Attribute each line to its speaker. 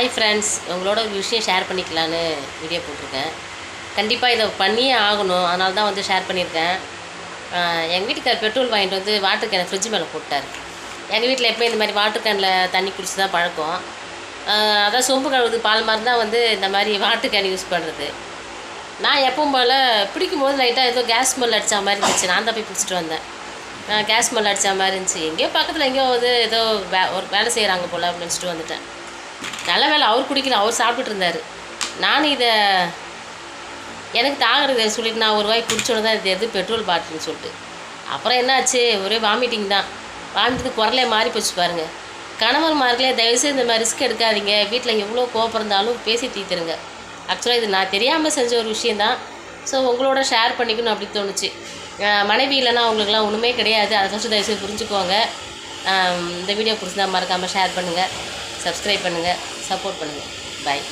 Speaker 1: Hi friends உங்களோட ஒரு விஷயம் ஷேர் பண்ணிக்கலான்னு வீடியோ போட்டிருக்கேன். கண்டிப்பாக இதை பண்ணியே ஆகணும். அதனால தான் வந்து ஷேர் பண்ணியிருக்கேன். எங்கள் வீட்டுக்கார் பெட்ரோல் வாங்கிட்டு வந்து வாட்டர் கேனை ஃப்ரிட்ஜ் மேலே போட்டார். எங்கள் வீட்டில் எப்போயும் இந்த மாதிரி வாட்டர் கேனில் தண்ணி குடிச்சு தான் பழக்கம் அதான் சொம்பு கழுவுது பால் மாதிரி தான் வந்து இந்த மாதிரி வாட்டர் கேன் யூஸ் பண்ணுறது நான் எப்பவும் போல் பிடிக்கும் போது லைட்டாக ஏதோ கேஸ் ஸ்மெல் அடித்த மாதிரி இருந்துச்சு. நான் தான் போய் பிடிச்சிட்டு வந்தேன். கேஸ் ஸ்மெல் அடித்த மாதிரி இருந்துச்சு. எங்கேயோ பக்கத்தில் எங்கேயோ வந்து ஏதோ வே ஒரு வேலை செய்கிறாங்க போல் அப்படின்னு நினச்சிட்டு வந்துட்டேன். நல்ல வேலை அவர் குடிக்கணும் அவர் சாப்பிட்டுட்டு இருந்தார். நானும் இதை எனக்கு தாகிறது சொல்லிட்டு நான் ஒரு வாய் குடிச்சோன்னு தான் இது பெட்ரோல் பாட்டில்னு சொல்லிட்டு. அப்புறம் என்னாச்சு? ஒரே வாமிட்டிங் தான். வாமிட்டது குரலே மாறி போச்சு பாருங்க. கணவன்மார்களே தயவுசெய்து இந்த மாதிரி ரிஸ்க் எடுக்காதீங்க. வீட்டில் எவ்வளோ கோபம் இருந்தாலும் பேசி தீர்த்துருங்க. ஆக்சுவலாக இது நான் தெரியாமல் செஞ்ச ஒரு விஷயந்தான் ஸோ உங்களோட ஷேர் பண்ணிக்கணும் அப்படி தோணுச்சு. மனைவி இல்லைன்னா அவங்களுக்குலாம் ஒன்றுமே கிடையாது. அதை ஃபஸ்ட்டு தயவுசெய்து புரிஞ்சுக்கோங்க. இந்த வீடியோ பிடிச்சிருந்தா மறக்காமல் ஷேர் பண்ணுங்கள் சப்ஸ்கிரைப் பண்ணுங்கள் சப்போர்ட் பண்ணுங்கள் பாய்